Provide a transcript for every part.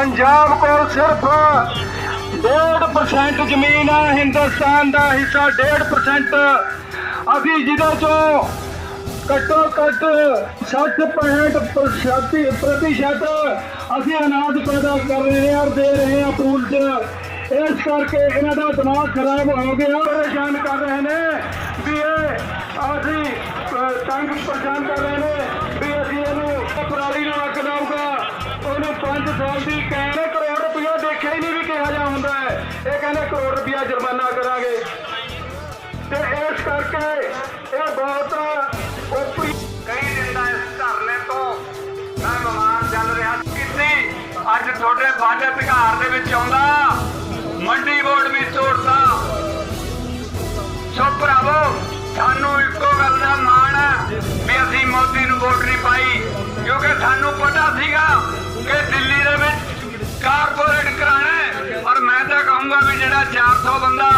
ਪੰਜਾਬ ਕੋਲ ਸਿਰਫ 1.5% ਜ਼ਮੀਨ ਹੈ ਹਿੰਦੁਸਤਾਨ ਦਾ ਹਿੱਸਾ 1.5% ਅਸੀਂ ਜਿਹਦੇ ਚੋਂ ਘੱਟੋ ਘੱਟ 60 65 ਪ੍ਰਤੀਸ਼ਤ ਅਸੀਂ ਅਨਾਜ ਪੈਦਾ ਕਰ ਰਹੇ ਹਾਂ ਔਰ ਦੇ ਰਹੇ ਹਾਂ ਪੂਲ 'ਚ। ਇਸ ਕਰਕੇ ਇਹਨਾਂ ਦਾ ਦਿਮਾਗ ਖਰਾਬ ਹੋ ਗਿਆ, ਪਰੇਸ਼ਾਨ ਕਰ ਰਹੇ ਨੇ ਵੀ ਇਹ ਅਸੀਂ ਤੰਗ ਪਰੇਸ਼ਾਨ ਕਰ ਰਹੇ ਨੇ ਵੀ ਅਸੀਂ ਇਹਨੂੰ ਪਰਾਲੀ ਨਾਲ 5 ਸਾਲ ਦੀ ਕਹਿੰਦੇ ਕਰੋੜ ਰੁਪਇਆ ਦੇਖਿਆ ਹੀ ਨਹੀਂ ਵੀ ਕਿਹਾ ਜਾ ਹੁੰਦਾ ਹੈ। ਇਹ ਕਹਿੰਦੇ ਕਰੋੜ ਰੁਪਇਆ ਜੁਰਮਾਨਾ ਕਰਾਂਗੇ। ਤੇ ਇਸ ਕਰਕੇ ਇਹ ਬਹੁਤ ਉਪਰੀ ਕਈ ਦਿਨ ਦਾ ਇਸ ਧਰਨੇ ਤੋਂ ਮੈਂ ਬਿਮਾਰ ਚੱਲ ਰਿਹਾ ਕੀਤੀ ਅੱਜ ਤੁਹਾਡੇ ਵੱਡ ਅਧਿਕਾਰ ਦੇ ਵਿੱਚ ਆਉਂਦਾ। ਮੰਡੀ ਬੋਰਡ ਵੀ ਤੋੜਦਾ ਸੋ ਭਰਾਵੋ, ਸਾਨੂੰ ਇੱਕੋ ਗੱਲ ਦਾ ਮਾਣ ਹੈ ਵੀ ਅਸੀਂ ਮੋਦੀ ਨੂੰ ਵੋਟ ਨਹੀਂ ਪਾਈ, ਕਿਉਂਕਿ ਸਾਨੂੰ ਪਤਾ ਸੀਗਾ ਕਹੂੰਗਾ ਵੀ 400 ਬੰਦਾ,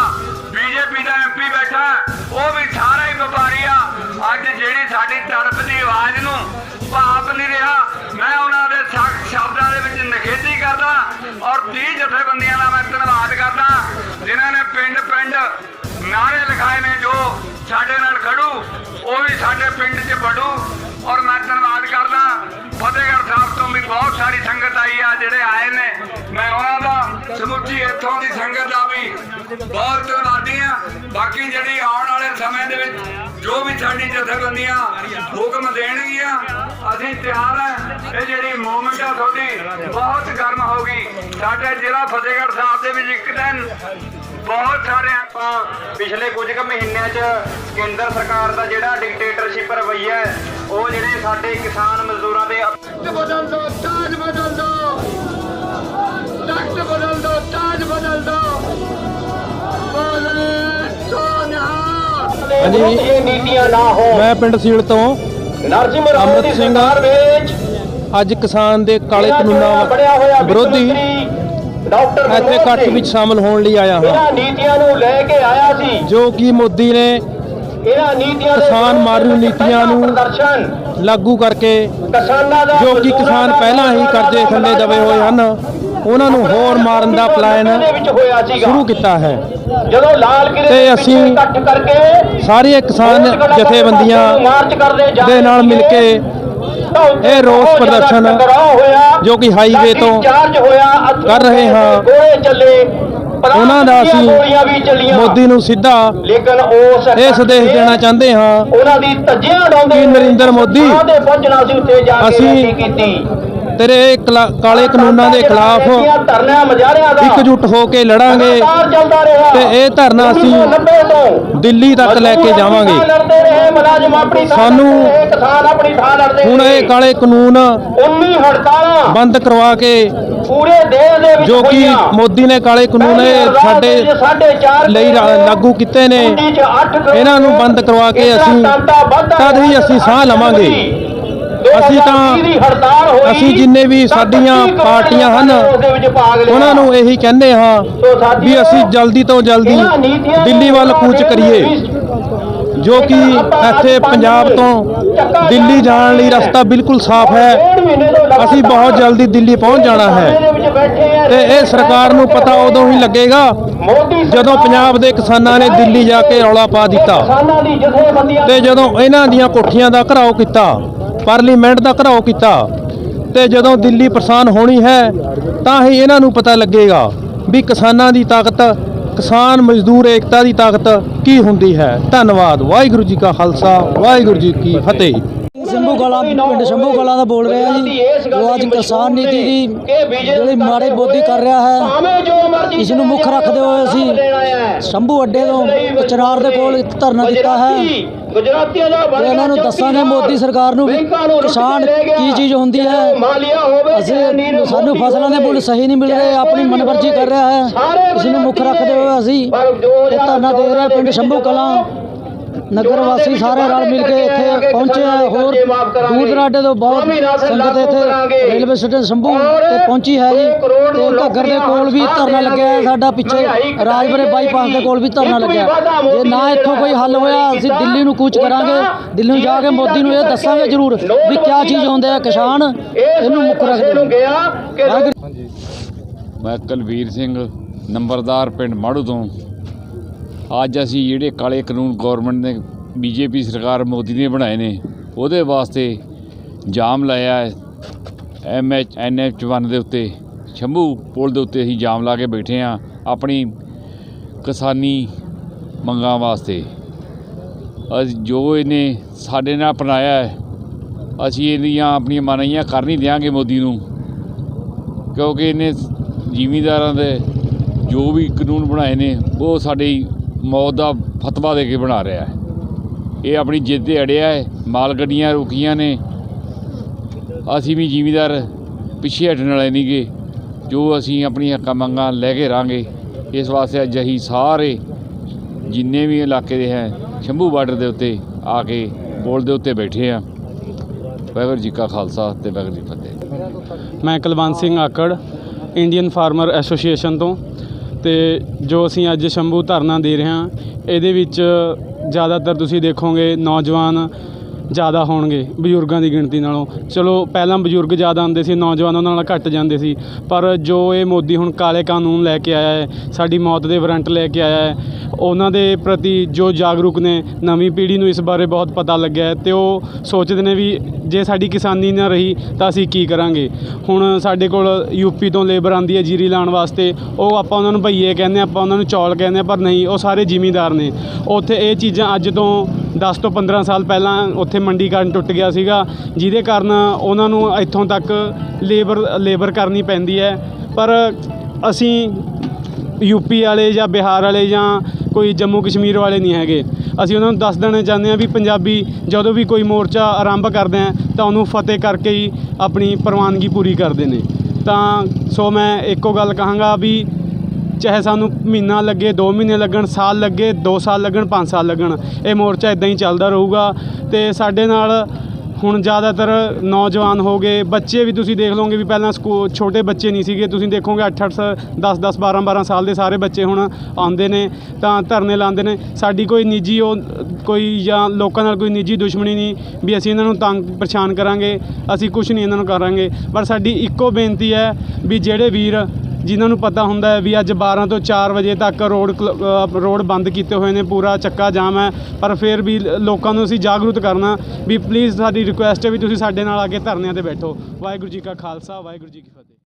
ਬੀਜੇਪੀ ਦਾ ਐਮਪੀ ਬੈਠਾ, ਉਹ ਵੀ ਸਾਰਾ ਹੀ ਵਪਾਰੀ ਆ। ਅੱਜ ਜਿਹੜੀ ਸਾਡੀ ਤੜਪ ਦੀ ਆਵਾਜ਼ ਨੂੰ ਭਾਪ ਨਹੀਂ ਰਿਹਾ, ਮੈਂ ਉਹਨਾਂ ਦੇ ਸਖਤ ਸ਼ਬਦਾਂ ਦੇ ਵਿੱਚ ਨਿਖੇਧੀ ਕਰਦਾ ਔਰ 30 ਜਥੇਬੰਦੀਆਂ ਦਾ ਮੈਂ ਧੰਨਵਾਦ ਕਰਦਾ, ਜਿਨ੍ਹਾਂ ਨੇ ਪਿੰਡ ਪਿੰਡ ਨਾਰੇ ਲਿਖਾਏ ਨੇ ਜੋ ਸਾਡੇ ਨਾਲ ਖੜੂ, ਉਹ ਵੀ ਸਾਡੇ ਪਿੰਡ 'ਚ ਵੜੂ ਔਰ ਮੈਂ ਧੰਨਵਾਦ ਕਰਦਾ। ਫਤਿਹਗੜ੍ਹ ਸਾਹਿਬ ਤੋਂ ਵੀ ਬਹੁਤ ਸਾਰੀ ਸੰਗਤ ਆਈ ਆ, ਜਿਹੜੇ ਆਏ ਨੇ, ਮੈਂ ਉਹਨਾਂ ਦਾ ਸਮੁੱਚੀ ਇੱਥੋਂ ਦੀ ਸੰਗਤ ਦਾ ਵੀ ਬਹੁਤ ਧੰਨਵਾਦੀ ਆ। ਬਾਕੀ ਜਿਹੜੀ ਆਉਣ ਵਾਲੇ ਸਮੇਂ ਦੇ ਵਿੱਚ ਜੋ ਵੀ ਸਾਡੀ ਜਥੇਬੰਦੀਆਂ ਹੁਕਮ ਦੇਣਗੀਆਂ, ਅਸੀਂ ਤਿਆਰ ਆ। ਇਹ ਜਿਹੜੀ ਮੂਵਮੈਂਟ ਆ ਤੁਹਾਡੀ, ਬਹੁਤ ਗਰਮ ਹੋ ਗਈ ਸਾਡੇ ਜ਼ਿਲ੍ਹਾ ਫਤਿਹਗੜ੍ਹ ਸਾਹਿਬ ਦੇ ਵਿੱਚ ਇੱਕ ਦਿਨ ਬਹੁਤ ਸਾਰੇ ਆਪਾਂ ਪਿਛਲੇ ਕੁਝ ਕੁ ਮਹੀਨਿਆਂ 'ਚ ਕੇਂਦਰ ਸਰਕਾਰ ਦਾ ਜਿਹੜਾ ਡਿਕਟੇਟਰਸ਼ਿਪ ਰਵੱਈਆ ਉਹ ਜਿਹੜੇ ਸਾਡੇ ਕਿਸਾਨ ਮਜ਼ਦੂਰਾਂ ਦੇ ਬਦਲ ਦੋ ਤਾਜ ਬਦਲ ਦੋ ਤਖਤ ਬਦਲ ਦੋ ਤਾਜ ਬਦਲ ਦੋ। ਬੋਲੇ ਸੋਨਿਆ। ਹਾਂਜੀ। ਇਹ ਨੀਤੀਆਂ ਨਾ ਹੋ। ਮੈਂ ਪਿੰਡ ਸੀਲ ਤੋਂ। ਨਰਸਿਮ ਰਾਓ ਅੰਮ੍ਰਿਤ ਸਿੰਘ। ਸਰਕਾਰ ਵਿੱਚ ਅੱਜ ਕਿਸਾਨ ਦੇ ਕਾਲੇ ਕਾਨੂੰਨਾਂ ਵਿਰੋਧੀ ਵਿਰੋਧੀ ਡਾਕਟਰ ਇੱਥੇ ਮਨਮੋਹਨ ਇਕੱਠ ਸਿੰਘ ਵਿੱਚ ਸ਼ਾਮਲ ਹੋਣ ਲਈ ਆਇਆ ਹਾਂ। ਇਹਨਾਂ ਨੀਤੀਆਂ ਨੂੰ ਲੈ ਕੇ ਆਇਆ ਸੀ। ਜੋ ਕਿ ਮੋਦੀ ਨੇ ਇਹਨਾਂ ਨੀਤੀਆਂ ਦੇ ਕਿਸਾਨ ਮਾਰੂ ਵਿਰੁੱਧ ਨੀਤੀਆਂ ਨੂੰ ਪ੍ਰਦਰਸ਼ਨ ਲਾਗੂ ਕਰਕੇ ਕਿਸਾਨਾਂ ਦਾ ਜੋ ਕਿ ਕਿਸਾਨ ਪਹਿਲਾਂ ਹੀ ਕਰਜ਼ੇ ਥੱਲੇ ਦਬੇ ਹੋਏ ਹਨ। ਉਹਨਾਂ ਨੂੰ ਹੋਰ ਮਾਰਨ ਦਾ ਪਲਾਨ ਸ਼ੁਰੂ ਕੀਤਾ ਹੈ। ਜਦੋਂ ਲਾਲ ਕਿਲੇ ਤੇ ਦੇ ਅਸੀਂ ਇਕੱਠ ਕਰਕੇ ਸਾਰੀਆਂ ਕਿਸਾਨ ਜਥੇਬੰਦੀਆਂ ਮਾਰਚ ਕਰਦੇ ਜਾ ਦੇ ਨਾਲ ਮਿਲ ਕੇ ਇਹ ਰੋਸ ਪ੍ਰਦਰਸ਼ਨ ਜੋ ਕਿ ਹਾਈਵੇ ਤੋਂ ਚਾਰਜ ਹੋਇਆ। ਕਰ ਰਹੇ ਹਾਂ। ਉਹਨਾਂ ਦਾ ਅਸੀਂ ਮੋਦੀ ਨੂੰ ਸਿੱਧਾ ਲੇਕਿਨ ਉਸ ਇਹ ਸੰਦੇਸ਼ ਦੇਣਾ ਚਾਹੁੰਦੇ ਹਾਂ। ਉਹਨਾਂ ਦੀ ਧੱਜੀਆਂ ਡਾਉਂਦੇ ਕਿ ਨਰਿੰਦਰ ਮੋਦੀ ਪਹੁੰਚਣਾ ਸੀ ਉੱਥੇ ਜਾ ਕੇ ਅਸੀਂ ਕੀਤੀ। ਤੇਰੇ ਕਲਾ- ਕਾਲੇ ਕਾਨੂੰਨਾਂ ਦੇ ਖਿਲਾਫ ਧਰਨਿਆਂ ਮਜਾਰਿਆਂ ਦਾ ਇਕਜੁੱਟ ਹੋ ਕੇ ਲੜਾਂਗੇ ਲਗਾਤਾਰ ਚੱਲਦਾ ਰਿਹਾ ਤੇ ਇਹ ਧਰਨਾ ਅਸੀਂ 1990 ਤੋਂ ਦਿੱਲੀ ਤੱਕ ਲੈ ਕੇ ਜਾਵਾਂਗੇ ਲੜਦੇ ਰਹੇ ਮੁਲਾਜ਼ਮ ਆਪਣੀ ਥਾਂ ਸਾਨੂੰ ਲੜਦੇ ਰਹੇ, ਕਿਸਾਨ ਆਪਣੀ ਥਾਂ ਲੜਦੇ ਹੁਣ ਰਹੇ। ਇਹ ਕਾਲੇ ਕਾਨੂੰਨ 19 ਹੜਤਾਲਾਂ ਬੰਦ ਕਰਵਾ ਕੇ ਪੂਰੇ ਦੇਸ਼ ਦੇ ਵਿੱਚ ਜੋ ਕਿ ਹੋਈਆਂ। ਮੋਦੀ ਨੇ ਕਾਲੇ ਕਾਨੂੰਨ ਇਹ ਸਾਡੇ ਲਈ ਰਾ- ਲਾਗੂ ਕੀਤੇ ਨੇ ਇਹਨਾਂ ਨੂੰ ਬੰਦ ਕਰਵਾ ਕੇ ਅਸੀਂ ਤਦ ਹੀ ਅਸੀਂ ਸਾਹ ਲਵਾਂਗੇ। ਅਸੀਂ ਤਾਂ 2020 ਦੀ ਹੜਤਾਲ ਹੋਈ ਅਸੀਂ ਜਿੰਨੇ ਵੀ ਸਾਡੀਆਂ 25 ਕਰੋੜ ਪਾਰਟੀਆਂ ਹਨ। ਉਹਨਾਂ ਨੂੰ ਇਹੀ ਕਹਿੰਦੇ ਹਾਂ ਵੀ ਅਸੀਂ ਜਲਦੀ ਤੋਂ ਜਲਦੀ ਦਿੱਲੀ ਵੱਲ ਕੂਚ ਕਰੀਏ ਜੋ ਕਿ ਇੱਥੇ ਪੰਜਾਬ ਤੋਂ ਦਿੱਲੀ ਜਾਣ ਲਈ ਰਸਤਾ ਬਿਲਕੁਲ ਸਾਫ਼ ਹੈ। ਅਸੀਂ ਬਹੁਤ ਜਲਦੀ ਦਿੱਲੀ ਪਹੁੰਚ ਜਾਣਾ ਹੈ। ਤੇ ਇਹ ਸਰਕਾਰ ਨੂੰ ਪਤਾ ਉਦੋਂ ਹੀ ਲੱਗੇਗਾ ਜਦੋਂ ਪੰਜਾਬ ਦੇ ਕਿਸਾਨਾਂ ਨੇ ਦਿੱਲੀ ਜਾ ਕੇ ਰੌਲਾ ਪਾ ਦਿੱਤਾ। ਤੇ ਜਦੋਂ ਇਹਨਾਂ ਦੀਆਂ ਕੋਠੀਆਂ ਦਾ ਘਰਾਓ ਕੀਤਾ। ਪਾਰਲੀਮੈਂਟ ਦਾ ਘਰਾਓ ਕੀਤਾ ਤੇ ਜਦੋਂ ਦਿੱਲੀ ਪਰੇਸ਼ਾਨ ਹੋਣੀ ਹੈ, ਤਾਂ ਹੀ ਇਹਨਾਂ ਨੂੰ ਪਤਾ ਲੱਗੇਗਾ ਵੀ ਕਿਸਾਨਾਂ ਦੀ ਤਾਕਤ, ਕਿਸਾਨ ਮਜ਼ਦੂਰ ਏਕਤਾ ਦੀ ਤਾਕਤ ਕੀ ਹੁੰਦੀ ਹੈ। ਧੰਨਵਾਦ। ਵਾਹਿਗੁਰੂ ਜੀ ਕਾ ਖਾਲਸਾ, ਵਾਹਿਗੁਰੂ ਜੀ ਕੀ ਫਤਿਹ। ਸ਼ੰਭੂ ਕਲਾਂ, ਪਿੰਡ ਸ਼ੰਭੂ ਕਲਾਂ ਦਾ ਬੋਲ ਰਿਹਾ ਜੀ। ਜੋ ਅੱਜ ਕਿਸਾਨ ਨੀਤੀ ਦੀ ਜਿਹੜੀ ਮਾੜੇ ਬੋਧੀ ਕਰ ਰਿਹਾ ਹੈ ਭਾਵੇਂ ਇਸ ਨੂੰ ਮੁੱਖ ਰੱਖਦੇ ਹੋਏ ਅਸੀਂ ਸ਼ੰਭੂ ਅੱਡੇ ਤੋਂ ਚਨਾਰ ਦੇ ਕੋਲ ਧਰਨਾ ਦਿੱਤਾ ਹੈ। ਗੁਜਰਾਤੀਆਂ ਦਾ ਤੇ ਇਹਨਾਂ ਨੂੰ ਦੱਸਾਂਗੇ ਮੋਦੀ ਸਰਕਾਰ ਨੂੰ ਵੀ ਕਿਸਾਨ ਕੀ ਚੀਜ਼ ਹੁੰਦੀ ਹੈ? ਮਾਲੀਆ ਹੋਵੇ ਅਸੀਂ ਸਾਨੂੰ ਫਸਲਾਂ ਦੇ ਮੁੱਲ ਸਹੀ ਨਹੀਂ ਮਿਲ ਰਹੇ ਆਪਣੀ ਮਨਮਰਜ਼ੀ ਕਰ ਰਿਹਾ ਹੈ। ਇਸ ਨੂੰ ਮੁੱਖ ਰੱਖਦੇ ਹੋਏ ਅਸੀਂ। ਇਹ ਧਰਨਾ ਦੇ ਰਹੇ ਪਿੰਡ ਸ਼ੰਭੂ ਕਲਾਂ। ਨਗਰ ਵਾਸੀ ਸਾਰੇ ਰਲ ਮਿਲ ਕੇ ਇੱਥੇ ਪਹੁੰਚੇ ਆ ਹੋਰ ਦੂਰ ਦਰਾਡੇ ਤੋਂ ਬਹੁਤ ਸੰਗਤ ਇੱਥੇ ਰੇਲਵੇ ਸਟੇਸ਼ਨ ਸ਼ੰਭੂ ਤੇ ਪਹੁੰਚੀ ਹੈ ਜੀ। ਤੇ ਘੱਗਰ ਦੇ ਕੋਲ ਵੀ ਧਰਨਾ ਲੱਗਿਆ ਹੈ ਸਾਡਾ ਪਿੱਛੇ ਰਾਜਪੁਰੇ ਬਾਈਪਾਸ ਦੇ ਕੋਲ ਵੀ ਧਰਨਾ ਲੱਗਿਆ। ਜੇ ਨਾ ਇੱਥੋਂ ਕੋਈ ਹੱਲ ਹੋਇਆ ਅਸੀਂ ਦਿੱਲੀ ਨੂੰ ਕੂਚ ਕਰਾਂਗੇ। ਦਿੱਲੀ ਨੂੰ ਜਾ ਕੇ ਮੋਦੀ ਨੂੰ ਇਹ ਦੱਸਾਂਗੇ ਜ਼ਰੂਰ ਵੀ ਕਿਆ ਚੀਜ਼ ਹੁੰਦੇ ਆ ਕਿਸਾਨ ਇਹਨੂੰ ਮੁੱਖ ਰੱਖਦੇ ਮੈਂ ਕੁਲਵੀਰ ਸਿੰਘ ਨੰਬਰਦਾਰ ਪਿੰਡ ਮਾੜੂ ਤੋਂ। ਅੱਜ ਅਸੀਂ ਜਿਹੜੇ ਕਾਲੇ ਕਾਨੂੰਨ ਗੌਰਮੈਂਟ ਨੇ, ਬੀਜੇਪੀ ਸਰਕਾਰ ਮੋਦੀ ਨੇ ਬਣਾਏ ਨੇ, ਉਹਦੇ ਵਾਸਤੇ ਜਾਮ ਲਾਇਆ ਹੈ। ਐਮ ਐਚ ਐਨ ਐਚ 1 ਦੇ ਉੱਤੇ, ਸ਼ੰਭੂ ਪੁਲ ਦੇ ਉੱਤੇ ਅਸੀਂ ਜਾਮ ਲਾ ਕੇ ਬੈਠੇ ਹਾਂ ਆਪਣੀ ਕਿਸਾਨੀ ਮੰਗਾਂ ਵਾਸਤੇ। ਅਸੀਂ ਜੋ ਇਹਨੇ ਸਾਡੇ ਨਾਲ ਅਪਣਾਇਆ ਹੈ, ਅਸੀਂ ਇਹਦੀਆਂ ਆਪਣੀਆਂ ਮਨਾਈਆਂ ਕਰ ਨਹੀਂ ਦਿਆਂਗੇ ਮੋਦੀ ਨੂੰ, ਕਿਉਂਕਿ ਇਹਨੇ ਜ਼ਿਮੀਂਦਾਰਾਂ ਦੇ ਜੋ ਵੀ ਕਾਨੂੰਨ ਬਣਾਏ ਨੇ, ਉਹ ਸਾਡੇ ਮੌਤ ਦਾ ਫਤਵਾ ਦੇ ਕੇ ਬਣਾ ਰਿਹਾ ਹੈ। ਇਹ ਆਪਣੀ ਜਿੱਦ ਤੇ ਅੜਿਆ ਹੈ। ਮਾਲ ਗੱਡੀਆਂ ਰੁਕੀਆਂ ਨੇ। ਅਸੀਂ ਵੀ ਜ਼ਿਮੀਦਾਰ ਪਿੱਛੇ ਹਟਣ ਵਾਲੇ ਨਹੀਂਗੇ ਜੋ ਅਸੀਂ ਆਪਣੀਆਂ ਹੱਕਾਂ ਮੰਗਾਂ ਲੈ ਕੇ ਰਾਂਗੇ, ਇਸ ਵਾਸਤੇ ਅੱਜ ਅਸੀਂ ਸਾਰੇ ਜਿੰਨੇ ਵੀ ਇਲਾਕੇ ਦੇ ਹੈ, ਸ਼ੰਭੂ ਬਾਰਡਰ ਦੇ ਉੱਤੇ ਆ ਕੇ ਬੋਲ ਦੇ ਉੱਤੇ ਬੈਠੇ ਆ ਵਾਹਿਗੁਰੂ ਜੀ ਕਾ ਖਾਲਸਾ ਤੇ ਵਾਹਿਗੁਰੂ ਜੀ ਫਤਿਹ। ਮੈਂ ਕੁਲਵੰਤ ਸਿੰਘ ਆਕੜ ਇੰਡੀਅਨ ਫਾਰਮਰ ਐਸੋਸੀਏਸ਼ਨ ਤੋਂ। ਤੇ ਜੋ ਅਸੀਂ ਅੱਜ ਸ਼ੰਭੂ ਧਰਨਾ ਦੇ ਰਹੇ ਹਾਂ, ਇਹਦੇ ਵਿੱਚ ਜ਼ਿਆਦਾਤਰ ਤੁਸੀਂ ਦੇਖੋਗੇ ਨੌਜਵਾਨ ਜ਼ਿਆਦਾ ਹੋਣਗੇ ਬਜ਼ੁਰਗਾਂ ਦੀ ਗਿਣਤੀ ਨਾਲੋਂ। ਚਲੋ ਪਹਿਲਾਂ ਬਜ਼ੁਰਗ ਜ਼ਿਆਦਾ ਆਉਂਦੇ ਸੀ ਨੌਜਵਾਨ ਉਹਨਾਂ ਨਾਲ ਘੱਟ ਜਾਂਦੇ ਸੀ ਪਰ ਜੋ ਇਹ ਮੋਦੀ ਹੁਣ ਕਾਲੇ ਕਾਨੂੰਨ ਲੈ ਕੇ ਆਇਆ ਹੈ ਸਾਡੀ ਮੌਤ ਦੇ ਵਾਰੰਟ ਲੈ ਕੇ ਆਇਆ ਹੈ ਉਹਨਾਂ ਦੇ ਪ੍ਰਤੀ ਜੋ ਜਾਗਰੂਕ ਨੇ ਨਵੀਂ ਪੀੜ੍ਹੀ ਨੂੰ ਇਸ ਬਾਰੇ ਬਹੁਤ ਪਤਾ ਲੱਗਿਆ ਹੈ ਤੇ ਉਹ ਸੋਚਦੇ ਨੇ ਵੀ ਜੇ ਸਾਡੀ ਕਿਸਾਨੀ ਨਾ ਰਹੀ ਤਾਂ ਅਸੀਂ ਕੀ ਕਰਾਂਗੇ। ਹੁਣ ਸਾਡੇ ਕੋਲ ਯੂਪੀ ਤੋਂ ਲੇਬਰ ਆਂਦੀ ਹੈ ਜੀਰੀ ਲਾਉਣ ਵਾਸਤੇ ਉਹ ਆਪਾਂ ਉਹਨਾਂ ਨੂੰ ਭਈਏ ਕਹਿੰਦੇ ਹਾਂ, ਆਪਾਂ ਉਹਨਾਂ ਨੂੰ ਚੌਲ ਕਹਿੰਦੇ ਹਾਂ, ਪਰ ਨਹੀਂ ਉਹ ਸਾਰੇ ਜ਼ਿਮੀਂਦਾਰ ਨੇ। ਉੱਥੇ ਇਹ ਚੀਜ਼ਾਂ ਅੱਜ ਤੋਂ 10 ਤੋਂ 15 ਸਾਲ ਪਹਿਲਾਂ ਉੱਥੇ ਮੰਡੀਕਰਨ ਟੁੱਟ ਗਿਆ ਸੀਗਾ, ਜਿਹਦੇ ਕਾਰਨ ਉਹਨਾਂ ਨੂੰ ਇੱਥੋਂ ਤੱਕ ਲੇਬਰ ਲੇਬਰ ਕਰਨੀ ਪੈਂਦੀ ਹੈ। ਪਰ ਅਸੀਂ ਯੂਪੀ ਵਾਲੇ ਜਾਂ ਬਿਹਾਰ ਵਾਲੇ ਜਾਂ ਕੋਈ ਜੰਮੂ ਕਸ਼ਮੀਰ ਵਾਲੇ ਨਹੀਂ ਹੈਗੇ। ਅਸੀਂ ਉਹਨਾਂ ਨੂੰ ਦੱਸ ਦੇਣਾ ਚਾਹੁੰਦੇ ਹਾਂ ਵੀ ਪੰਜਾਬੀ ਜਦੋਂ ਵੀ ਕੋਈ ਮੋਰਚਾ ਆਰੰਭ ਕਰਦੇ ਆ, ਤਾਂ ਉਹਨੂੰ ਫਤਿਹ ਕਰਕੇ ਹੀ ਆਪਣੀ ਪ੍ਰਵਾਨਗੀ ਪੂਰੀ ਕਰਦੇ ਨੇ। ਤਾਂ ਸੋ ਮੈਂ ਇੱਕੋ ਗੱਲ ਕਹਾਂਗਾ ਵੀ ਚਾਹੇ ਸਾਨੂੰ ਮਹੀਨਾ ਲੱਗੇ 2 ਮਹੀਨੇ ਲੱਗਣ, ਸਾਲ ਲੱਗੇ 2 ਸਾਲ ਲੱਗਣ 5 ਸਾਲ ਲੱਗਣ, ਇਹ ਮੋਰਚਾ ਇਦਾਂ ਹੀ ਚੱਲਦਾ ਰਹੂਗਾ। ਤੇ ਸਾਡੇ ਨਾਲ ਹੁਣ ਜ਼ਿਆਦਾਤਰ ਨੌਜਵਾਨ ਹੋ ਗਏ, ਬੱਚੇ ਵੀ ਤੁਸੀਂ ਦੇਖ ਲਓਗੇ ਵੀ ਪਹਿਲਾਂ ਸਕੂ, ਛੋਟੇ ਬੱਚੇ ਨਹੀਂ ਸੀਗੇ, ਤੁਸੀਂ ਦੇਖੋਗੇ 8 8 10 10 12 12 ਸਾਲ ਦੇ ਸਾਰੇ ਬੱਚੇ ਹੁਣ ਆਉਂਦੇ ਨੇ, ਤਾਂ ਧਰਨੇ ਲਾਉਂਦੇ ਨੇ। ਸਾਡੀ ਕੋਈ ਨਿੱਜੀ ਉਹ, ਕੋਈ ਜਾਂ ਲੋਕਾਂ ਨਾਲ ਕੋਈ ਨਿੱਜੀ ਦੁਸ਼ਮਣੀ ਨਹੀਂ ਵੀ ਅਸੀਂ ਇਹਨਾਂ ਨੂੰ ਤੰਗ ਪਰੇਸ਼ਾਨ ਕਰਾਂਗੇ, ਅਸੀਂ ਕੁਝ ਨਹੀਂ ਇਹਨਾਂ ਨੂੰ ਕਰਾਂਗੇ। ਪਰ ਸਾਡੀ ਇੱਕੋ ਬੇਨਤੀ ਹੈ ਵੀ ਜਿਹੜੇ ਵੀਰ ਜਿਨ੍ਹਾਂ ਨੂੰ ਪਤਾ ਹੁੰਦਾ ਹੈ ਵੀ ਅੱਜ 12 ਤੋਂ 4 ਵਜੇ ਤੱਕ ਰੋਡ ਕਲ- ਰੋਡ ਬੰਦ ਕੀਤੇ ਹੋਏ ਨੇ, ਪੂਰਾ ਚੱਕਾ ਜਾਮ ਹੈ, ਪਰ ਫਿਰ ਵੀ ਲੋਕਾਂ ਨੂੰ ਅਸੀਂ ਜਾਗਰੂਕ ਕਰਨਾ ਵੀ ਪਲੀਜ਼ ਸਾਡੀ ਰਿਕੁਐਸਟ ਹੈ ਵੀ ਤੁਸੀਂ ਸਾਡੇ ਨਾਲ ਆ ਕੇ ਧਰਨਿਆਂ ਤੇ ਬੈਠੋ। ਵਾਹਿਗੁਰੂ ਜੀ ਕਾ ਖਾਲਸਾ, ਵਾਹਿਗੁਰੂ ਜੀ ਕੀ